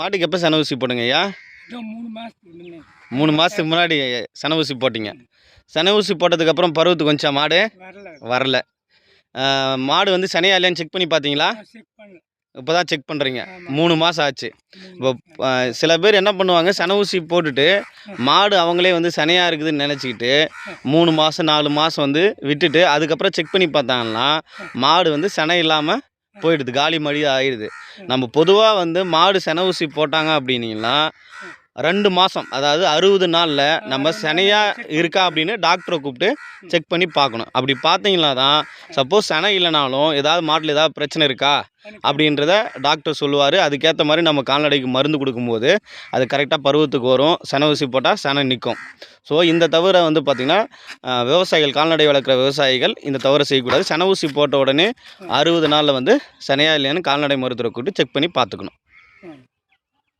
மாட்டுக்கு எப்போ சன ஊசி போடுங்க ஐயா? மூணு மாதத்துக்கு முன்னே. மூணு மாதத்துக்கு முன்னாடி சன ஊசி போட்டிங்க. சன ஊசி போட்டதுக்கப்புறம் பருவத்துக்கு கொஞ்சம் மாடு? வரல. மாடு வந்து சனையா இல்லையான்னு செக் பண்ணி பார்த்தீங்களா இப்போ தான் செக் பண்ணுறீங்க. மூணு மாதம் ஆச்சு. இப்போ சில பேர் என்ன பண்ணுவாங்க சன ஊசி போட்டுட்டு மாடு அவங்களே வந்து சனையாக இருக்குதுன்னு நினச்சிக்கிட்டு மூணு மாதம் நாலு மாதம் வந்து விட்டுட்டு அதுக்கப்புறம் செக் பண்ணி பார்த்தாங்கன்னா மாடு வந்து சனை இல்லாமல் போயிடுது. காலி மடி ஆயிடுது. நம்ம பொதுவாக வந்து மாடு சென ஊசி போட்டாங்க அப்படின்னீங்கன்னா ரெண்டு மாதம் அதாவது அறுபது நாளில் நம்ம சனையாக இருக்கா அப்படின்னு டாக்டரை கூப்பிட்டு செக் பண்ணி பார்க்கணும். அப்படி பார்த்தீங்கன்னா தான் சப்போஸ் சனை இல்லைனாலும் ஏதாவது மாட்டில் ஏதாவது பிரச்சனை இருக்கா அப்படின்றத டாக்டர் சொல்லுவார். அதுக்கேற்ற மாதிரி நம்ம கால்நடைக்கு மருந்து கொடுக்கும்போது அது கரெக்டாக பருவத்துக்கு வரும். சன ஊசி போட்டால் சனை நிற்கும் ஸோ இந்த தவிர வந்து பார்த்திங்கன்னா விவசாயிகள் கால்நடை வளர்க்குற விவசாயிகள் இந்த தவிர செய்யக்கூடாது. சன ஊசி போட்ட உடனே அறுபது நாளில் வந்து சனையா இல்லையான்னு கால்நடை மருத்துவரை கூப்பிட்டு செக் பண்ணி பார்த்துக்கணும்.